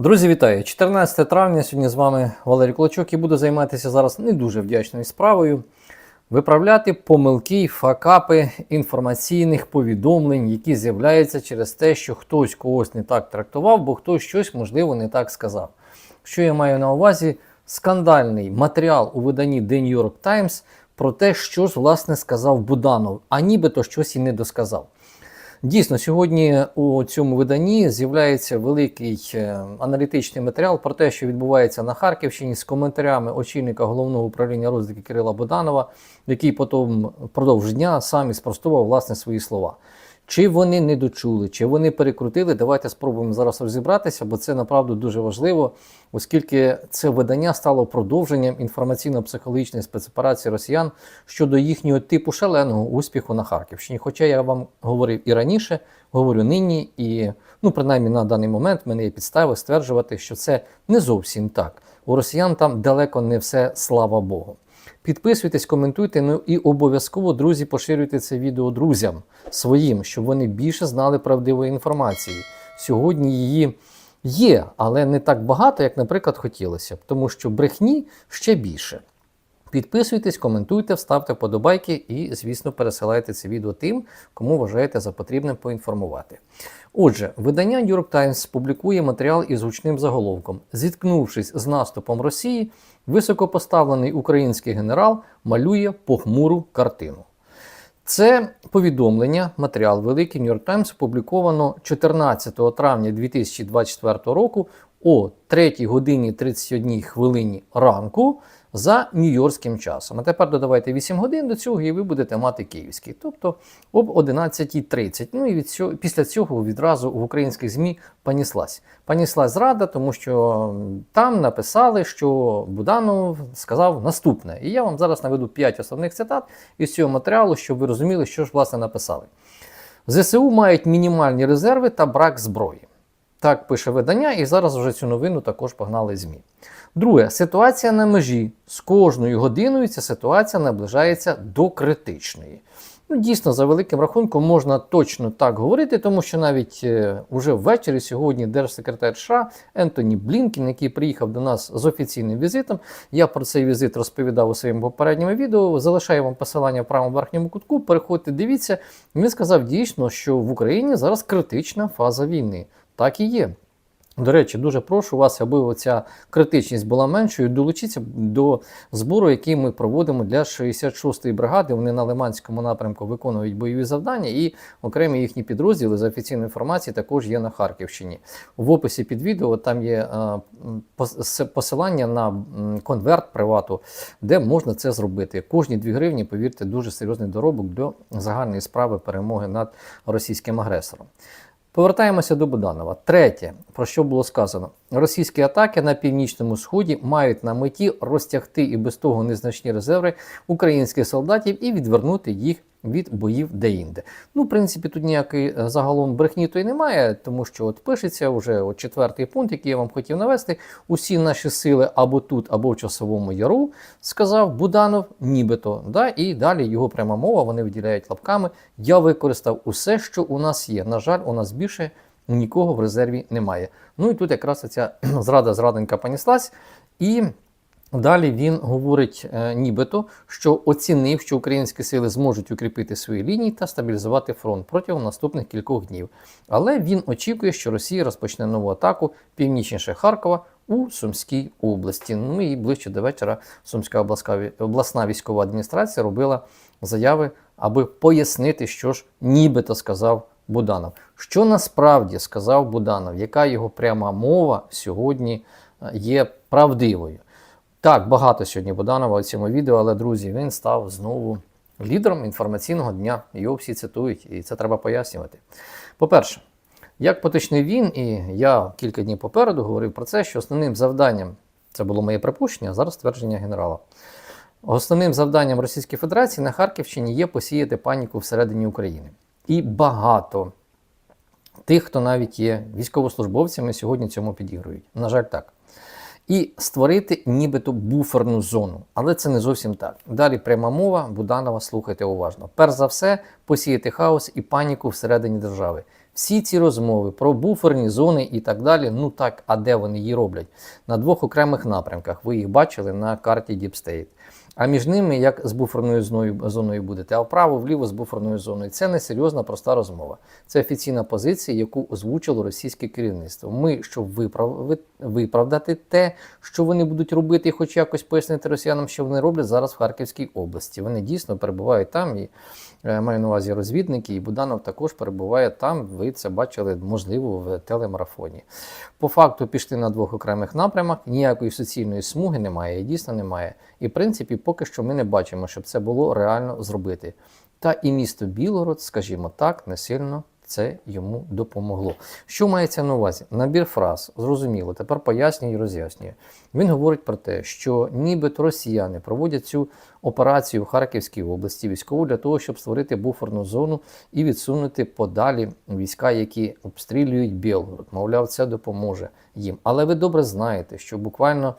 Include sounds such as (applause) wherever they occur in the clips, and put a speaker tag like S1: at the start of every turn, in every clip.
S1: Друзі, вітаю! 14 травня. Сьогодні з вами Валерій Клочок і буду займатися зараз не дуже вдячною справою. Виправляти помилки, факапи інформаційних повідомлень, які з'являються через те, що хтось когось не так трактував, бо хтось щось, можливо, не так сказав. Що я маю на увазі? Скандальний матеріал у виданні The New York Times про те, що ж власне сказав Буданов, а нібито щось і не досказав. Дійсно, сьогодні у цьому виданні з'являється великий е, аналітичний матеріал про те, що відбувається на Харківщині з коментарями очільника головного управління розвідки Кирила Боданова, який потім впродовж дня сам і спростував власне свої слова. Чи вони не дочули, чи вони перекрутили, давайте спробуємо зараз розібратися, бо це направду дуже важливо, оскільки це видання стало продовженням інформаційно-психологічної спецоперації росіян щодо їхнього типу шаленого успіху на Харківщині. Хоча я вам говорив і раніше, говорю нині, і ну принаймні на даний момент мене є підстави стверджувати, що це не зовсім так. У росіян там далеко не все, слава Богу. Підписуйтесь, коментуйте, ну і обов'язково, друзі, поширюйте це відео друзям своїм, щоб вони більше знали правдивої інформації. Сьогодні її є, але не так багато, як, наприклад, хотілося б, тому що брехні ще більше. Підписуйтесь, коментуйте, ставте подобайки і, звісно, пересилайте це відео тим, кому вважаєте за потрібним поінформувати. Отже, видання New York Times публікує матеріал із гучним заголовком: Зіткнувшись з наступом Росії, високопоставлений український генерал малює похмуру картину. Це повідомлення, матеріал Великий York Times опубліковано 14 травня 2024 року о 3 годині 31 хвилині ранку за нью-йоркським часом. А тепер додавайте 8 годин до цього, і ви будете мати київський, тобто об 11.30. Ну і від цього, після цього відразу в українських ЗМІ паніслась. Паніслась зрада, тому що там написали, що Буданов сказав наступне. І я вам зараз наведу 5 основних цитат із цього матеріалу, щоб ви розуміли, що ж власне написали. ЗСУ мають мінімальні резерви та брак зброї. Так пише видання, і зараз вже цю новину також погнали ЗМІ. Друге, ситуація на межі. З кожною годиною ця ситуація наближається до критичної. Ну, Дійсно, за великим рахунком можна точно так говорити, тому що навіть е, уже ввечері сьогодні держсекретар США Ентоні Блінкін, який приїхав до нас з офіційним візитом, я про цей візит розповідав у своєму попередньому відео. Залишаю вам посилання в правому верхньому кутку. Переходьте, дивіться. Він сказав дійсно, що в Україні зараз критична фаза війни. Так і є. До речі, дуже прошу вас, аби оця критичність була меншою, долучіться до збору, який ми проводимо для 66-ї бригади. Вони на Лиманському напрямку виконують бойові завдання, і окремі їхні підрозділи за офіційною інформацією також є на Харківщині. В описі під відео там є е, посилання на конверт привату, де можна це зробити. Кожні 2 гривні, повірте, дуже серйозний доробок до загальної справи перемоги над російським агресором. Повертаємося до Буданова. Третє, про що було сказано: російські атаки на північному сході мають на меті розтягти і без того незначні резерви українських солдатів і відвернути їх від боїв деінде. Ну, в принципі, тут ніякої е, загалом брехні то й немає, тому що от пишеться вже от четвертий пункт, який я вам хотів навести. Усі наші сили або тут, або в часовому яру, сказав Буданов, нібито. Да? І далі його пряма мова, вони виділяють лапками. Я використав усе, що у нас є. На жаль, у нас більше нікого в резерві немає. Ну і тут якраз ця (clears throat) зрада зраденька поніслась. І Далі він говорить е, нібито, що оцінив, що українські сили зможуть укріпити свої лінії та стабілізувати фронт протягом наступних кількох днів. Але він очікує, що Росія розпочне нову атаку північніше Харкова у Сумській області. Ну і ближче до вечора Сумська обласна, обласна військова адміністрація робила заяви, аби пояснити, що ж нібито сказав Буданов. Що насправді сказав Буданов, яка його пряма мова сьогодні е, є правдивою. Так, багато сьогодні Буданова у цьому відео, але, друзі, він став знову лідером інформаційного дня. Його всі цитують, і це треба пояснювати. По-перше, як поточний він, і я кілька днів попереду говорив про це, що основним завданням, це було моє припущення, а зараз твердження генерала. Основним завданням Російської Федерації на Харківщині є посіяти паніку всередині України. І багато тих, хто навіть є військовослужбовцями, сьогодні цьому підігрують. На жаль, так. і створити нібито буферну зону. Але це не зовсім так. Далі пряма мова Буданова, слухайте уважно. Перш за все, посіяти хаос і паніку всередині держави. Всі ці розмови про буферні зони і так далі, ну так, а де вони її роблять? На двох окремих напрямках. Ви їх бачили на карті State. А між ними, як з буферною зоною, будете, а вправо, вліво з буферною зоною. Це не серйозна, проста розмова. Це офіційна позиція, яку озвучило російське керівництво. Ми, щоб виправ... виправдати те, що вони будуть робити, і хоч якось пояснити росіянам, що вони роблять зараз в Харківській області. Вони дійсно перебувають там і е, маю на увазі розвідники, і Буданов також перебуває там. Ви це бачили, можливо, в телемарафоні. По факту пішли на двох окремих напрямах. Ніякої суцільної смуги немає, і дійсно немає. І в принципі, поки що ми не бачимо, щоб це було реально зробити. Та і місто Білгород, скажімо так, не сильно це йому допомогло. Що мається на увазі? Набір фраз, зрозуміло, тепер пояснюю і роз'яснює. Він говорить про те, що нібито росіяни проводять цю операцію в Харківській області військову для того, щоб створити буферну зону і відсунути подалі війська, які обстрілюють Білгород. Мовляв, це допоможе їм. Але ви добре знаєте, що буквально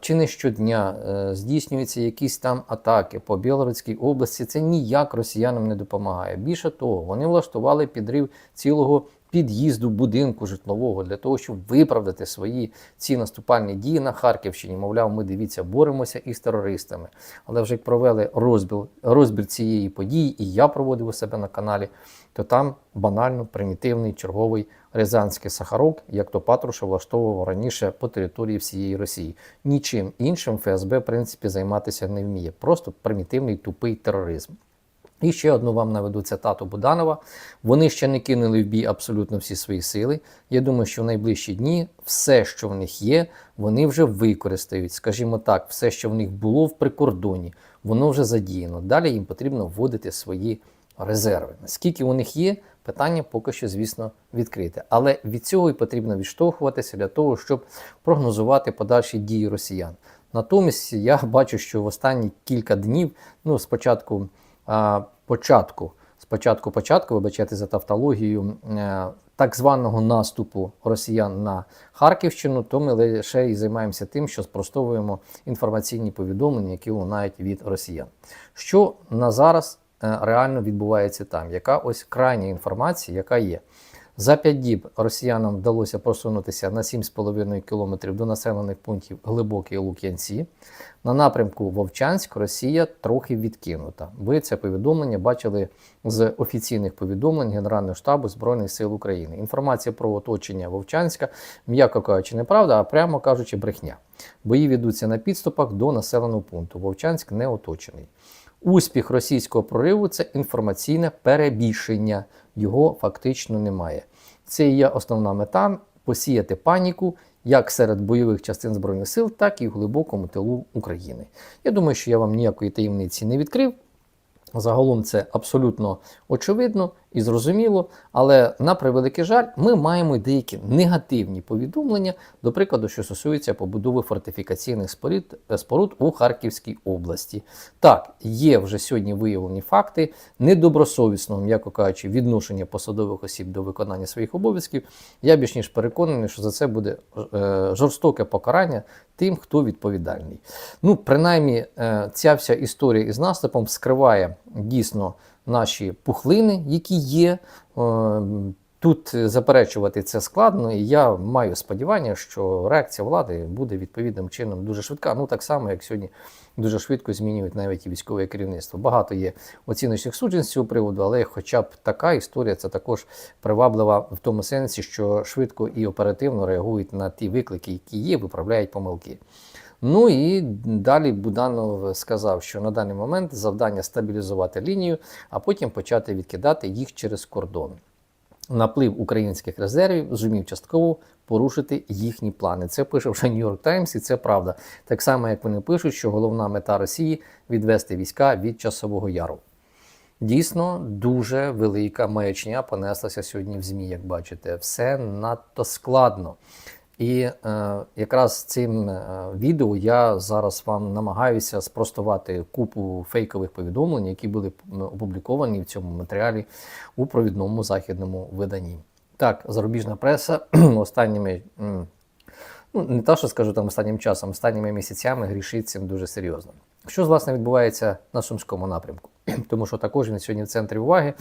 S1: чи не щодня е, здійснюються якісь там атаки по Білгородській області, це ніяк росіянам не допомагає. Більше того, вони влаштували підрив цілого під'їзду будинку житлового для того, щоб виправдати свої ці наступальні дії на Харківщині. Мовляв, ми дивіться, боремося із терористами. Але вже як провели розбір, розбір цієї події, і я проводив у себе на каналі, то там банально примітивний черговий рязанський сахарок, як то Патрушев влаштовував раніше по території всієї Росії. Нічим іншим ФСБ в принципі займатися не вміє. Просто примітивний тупий тероризм. І ще одну вам наведу цитату Буданова. Вони ще не кинули в бій абсолютно всі свої сили. Я думаю, що в найближчі дні все, що в них є, вони вже використають. Скажімо так, все, що в них було в прикордоні, воно вже задіяно. Далі їм потрібно вводити свої резерви. Наскільки у них є, питання поки що, звісно, відкрите. Але від цього і потрібно відштовхуватися для того, щоб прогнозувати подальші дії росіян. Натомість я бачу, що в останні кілька днів, ну спочатку початку, спочатку початку, вибачайте за тавтологію, е, так званого наступу росіян на Харківщину, то ми лише і займаємося тим, що спростовуємо інформаційні повідомлення, які лунають від росіян. Що на зараз е, реально відбувається там? Яка ось крайня інформація, яка є? За 5 діб росіянам вдалося просунутися на 7,5 кілометрів до населених пунктів Глибокі Лук'янці. На напрямку Вовчанськ Росія трохи відкинута. Ви це повідомлення бачили з офіційних повідомлень Генерального штабу Збройних сил України. Інформація про оточення Вовчанська, м'яко кажучи, неправда, а прямо кажучи, брехня. Бої ведуться на підступах до населеного пункту. Вовчанськ не оточений. Успіх російського прориву це інформаційне перебільшення, його фактично немає. Це і є основна мета посіяти паніку як серед бойових частин Збройних сил, так і в глибокому тилу України. Я думаю, що я вам ніякої таємниці не відкрив. Загалом це абсолютно очевидно і зрозуміло, але на превеликий жаль, ми маємо деякі негативні повідомлення, до прикладу, що стосується побудови фортифікаційних споруд, споруд у Харківській області. Так, є вже сьогодні виявлені факти недобросовісного, м'яко кажучи, відношення посадових осіб до виконання своїх обов'язків. Я більш ніж переконаний, що за це буде е, жорстоке покарання тим, хто відповідальний. Ну, принаймні, е, ця вся історія із наступом скриває дійсно наші пухлини, які є. Е, тут заперечувати це складно, і я маю сподівання, що реакція влади буде відповідним чином дуже швидка. Ну так само, як сьогодні дуже швидко змінюють навіть і військове керівництво. Багато є оціночних суджень з цього приводу, але хоча б така історія це також приваблива в тому сенсі, що швидко і оперативно реагують на ті виклики, які є, виправляють помилки. Ну і далі Буданов сказав, що на даний момент завдання стабілізувати лінію, а потім почати відкидати їх через кордон. Наплив українських резервів зумів частково порушити їхні плани. Це пише вже Нью-Йорк Таймс, і це правда. Так само, як вони пишуть, що головна мета Росії відвести війська від часового яру. Дійсно, дуже велика маячня понеслася сьогодні в ЗМІ, як бачите. Все надто складно. І е, якраз цим е, відео я зараз вам намагаюся спростувати купу фейкових повідомлень, які були опубліковані в цьому матеріалі у провідному західному виданні. Так, зарубіжна преса (clears throat) останніми ну не те, що скажу там останнім часом, останніми місяцями грішить цим дуже серйозно. Що власне відбувається на сумському напрямку? (clears throat) Тому що також він сьогодні в центрі уваги.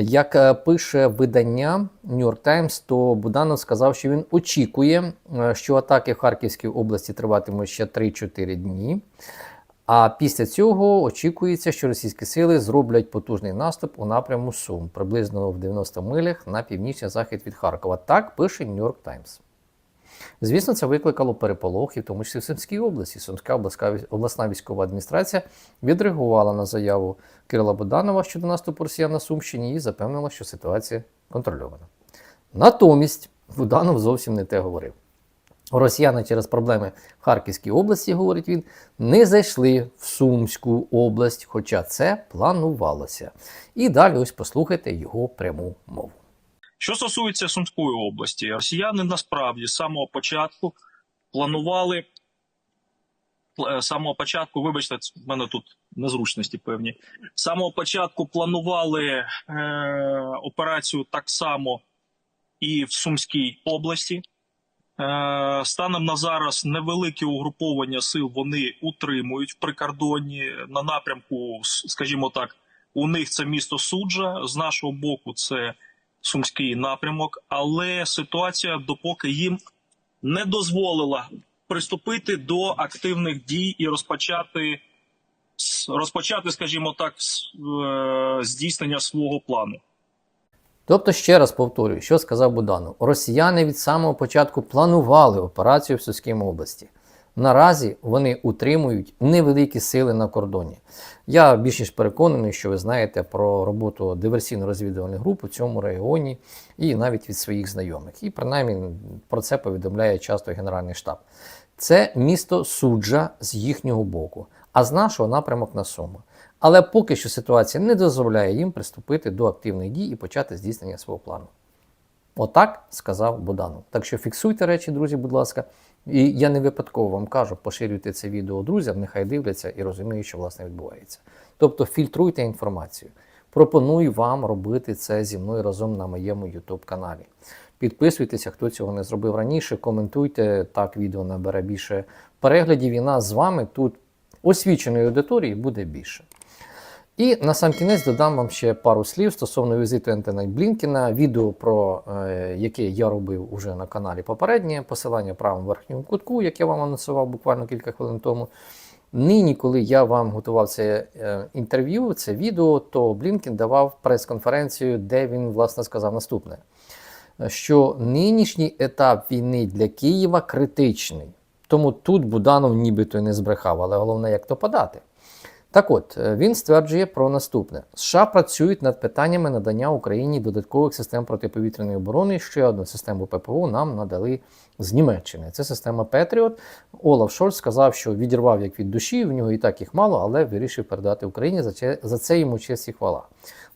S1: Як е, пише видання New York Times, то Буданов сказав, що він очікує, е, що атаки в Харківській області триватимуть ще 3-4 дні. А після цього очікується, що російські сили зроблять потужний наступ у напряму Сум, приблизно в 90 милях на північний захід від Харкова. Так пише New York Times. Звісно, це викликало переполохи, в тому числі в Сумській області. Сумська обласна військова адміністрація відреагувала на заяву Кирила Буданова щодо наступу росіян на Сумщині і запевнила, що ситуація контрольована. Натомість Буданов зовсім не те говорив. Росіяни через проблеми в Харківській області, говорить він, не зайшли в Сумську область, хоча це планувалося. І далі ось послухайте його пряму мову.
S2: Що стосується Сумської області, росіяни насправді з самого початку планували е, з самого початку, вибачте, в мене тут незручності певні. З самого початку планували е, операцію так само і в Сумській області. Е, станом на зараз невелике угруповання сил вони утримують в прикордонні на напрямку, скажімо так, у них це місто Суджа, з нашого боку, це сумський напрямок, але ситуація допоки їм не дозволила приступити до активних дій і розпочати, розпочати, скажімо так, е, здійснення свого плану.
S1: Тобто, ще раз повторюю, що сказав Буданов. Росіяни від самого початку планували операцію в Сумській області. Наразі вони утримують невеликі сили на кордоні. Я більш ніж переконаний, що ви знаєте про роботу диверсійно-розвідувальних груп у цьому регіоні і навіть від своїх знайомих. І принаймні про це повідомляє часто Генеральний штаб. Це місто суджа з їхнього боку, а з нашого напрямок на Суми. Але поки що ситуація не дозволяє їм приступити до активних дій і почати здійснення свого плану. Отак сказав Буданов. Так що фіксуйте речі, друзі, будь ласка. І я не випадково вам кажу, поширюйте це відео друзям, нехай дивляться і розуміють, що власне відбувається. Тобто фільтруйте інформацію. Пропоную вам робити це зі мною разом на моєму YouTube каналі. Підписуйтеся, хто цього не зробив раніше, коментуйте, так відео набере більше переглядів, і нас з вами тут освіченої аудиторії буде більше. І на сам кінець додам вам ще пару слів стосовно візиту Ентона Блінкіна. Відео, про е, яке я робив уже на каналі попереднє, посилання правому верхньому кутку, яке я вам анонсував буквально кілька хвилин тому. Нині, коли я вам готував це інтерв'ю, це відео, то Блінкін давав прес-конференцію, де він власне сказав наступне: що нинішній етап війни для Києва критичний. Тому тут Буданов нібито не збрехав, але головне, як то подати. Так от, е, він стверджує про наступне: США працюють над питаннями надання Україні додаткових систем протиповітряної оборони. Ще одну систему ППО нам надали з Німеччини. Це система Петріот. Олаф Шольц сказав, що відірвав як від душі, в нього і так їх мало, але вирішив передати Україні. За це, йому честь і хвала.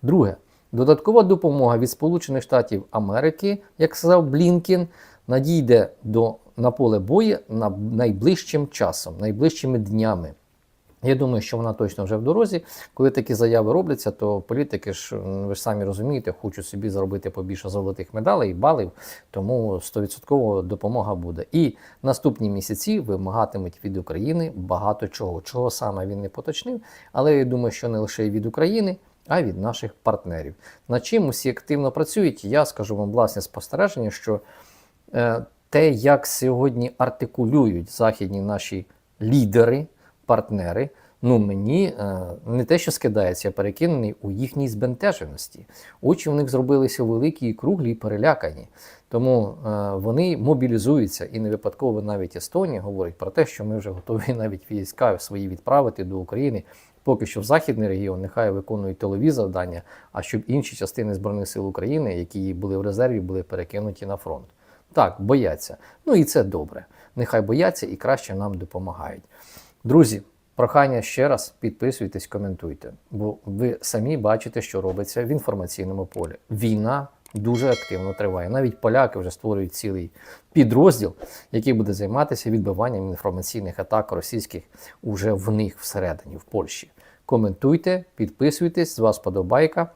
S1: Друге, додаткова допомога від Сполучених Штатів Америки, як сказав Блінкін, надійде до на поле бою на найближчим часом, найближчими днями. Я думаю, що вона точно вже в дорозі. Коли такі заяви робляться, то політики ж ви ж самі розумієте, хочуть собі заробити побільше золотих медалей і балів, тому 100% допомога буде. І наступні місяці вимагатимуть від України багато чого. Чого саме він не поточнив, але я думаю, що не лише від України. А й від наших партнерів. Над чим усі активно працюють, я скажу вам власне спостереження, що е, те, як сьогодні артикулюють західні наші лідери, партнери, ну мені е, не те, що скидається, я перекинений у їхній збентеженості. Очі в них зробилися великі і круглі, і перелякані. Тому е, вони мобілізуються, і не випадково навіть Естонія говорить про те, що ми вже готові (laughs) навіть війська свої відправити до України. Поки що в західний регіон нехай виконують тилові завдання, а щоб інші частини Збройних сил України, які були в резерві, були перекинуті на фронт. Так, бояться. Ну і це добре. Нехай бояться і краще нам допомагають. Друзі, прохання ще раз підписуйтесь, коментуйте, бо ви самі бачите, що робиться в інформаційному полі. Війна дуже активно триває. Навіть поляки вже створюють цілий підрозділ, який буде займатися відбиванням інформаційних атак російських уже в них всередині, в Польщі. Коментуйте, підписуйтесь, з вас подобайка.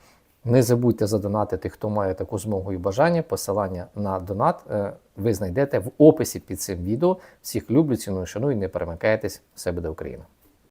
S1: Не забудьте задонатити, хто має таку змогу і бажання. Посилання на донат е, ви знайдете в описі під цим відео. Всіх люблю, ціную, шаную, не перемикайтесь. Все буде Україна!